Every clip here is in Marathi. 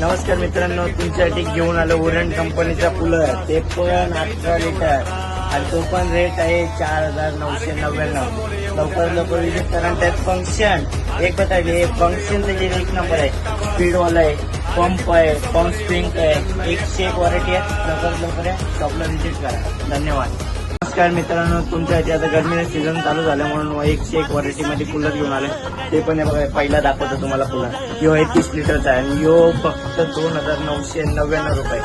नमस्कार मित्रांनो तुमच्यासाठी घेऊन आलो उरण कंपनीचा कूलर ते पण अठरा लिटर. आणि तो पण रेट आहे चार हजार नऊशे नव्याण्णव. लवकर लवकर विजिट करा. आणि त्यात फंक्शन एक बतायचे फंक्शन त्याचे एक नंबर आहे. स्पीडवाला आहे पंप आहे पंप स्प्रिंक आहे. एकशे एक व्हरायटी आहे. लवकर लवकर या. शॉपला व्हिजिट करा. धन्यवाद. नमस्कार मित्रांनो तुमच्यासाठी आता गरमीचा सीझन चालू झालं म्हणून एकशे एक व्हरायटी मध्ये कूलर घेऊन आले ते पण बघा पहिला दाखवतो तुम्हाला कूलर यो आहे तीस लिटरचा आहे आणि यो फक्त दोन हजार नऊशे नव्याण्णव रुपये.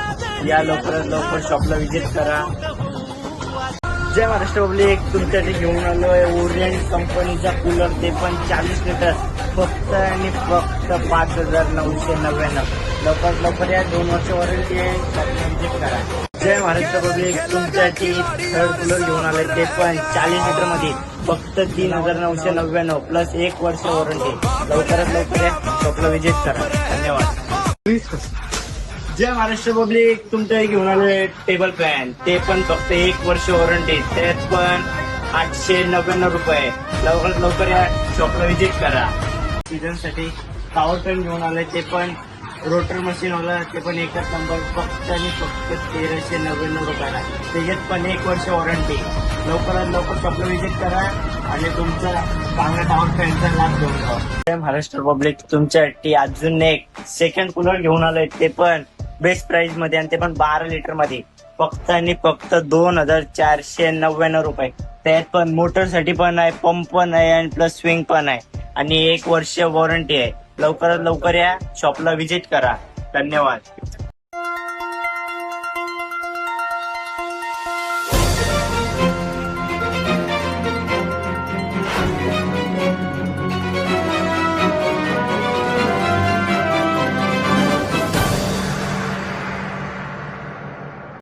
या लवकरात लवकर शॉपला व्हिजिट करा. जय महाराष्ट्र पब्लिक. तुमच्यासाठी घेऊन आलो आहे ओरिएंट कंपनीचा कूलर ते पण चाळीस लिटर फक्त आणि फक्त पाच हजार नऊशे नव्याण्णव. लवकर लवकर या. दोन वर्ष वॉरंटी आहे. शॉपला करा. जय महाराष्ट्र पब्लिक. तुमच्यासाठी थर्ड कूलर घेऊन आले ते पण चाळीस लिटरमध्ये. फक्त तीन हजार नऊशे नव्याण्णव. प्लस एक वर्ष वॉरंटी लवकरात लवकर या. शॉपला व्हिजिट करा. धन्यवाद. जय महाराष्ट्र पब्लिक तुमच्या घेऊन आलोय टेबल फॅन ते पण फक्त एक वर्ष वॉरंटी त्यात पण आठशे नव्याण्णव रुपये. लवकरात लवकर या शॉपला व्हिजिट करा. सीझनसाठी पॉवर फॅन घेऊन आलोय ते पण रोटर मशीन वाला ते पण एकच नंबर फक्त आणि फक्त तेराशे नव्याण्णव रुपयाला. त्याच्यात पण एक वर्ष वॉरंटी लवकरात लवकर शॉपला व्हिजिट करा आणि तुमचा चांगला टॉवर फॅनचा लाभ घेऊन जा. जय महाराष्ट्र पब्लिक तुमच्यासाठी अजून एक सेकंड कूलर घेऊन आलोय ते पण बेस्ट प्राइसमध्ये आणि ते पण बारा लिटरमध्ये. फक्त आणि फक्त दोन हजार चारशे नव्याण्णव रुपये. त्यात पण मोटरसाठी पण आहे पंप पण आहे आणि प्लस स्विंग पण आहे. आणि एक वर्ष वॉरंटी आहे. लवकरात लवकर या शॉपला व्हिजिट करा. धन्यवाद.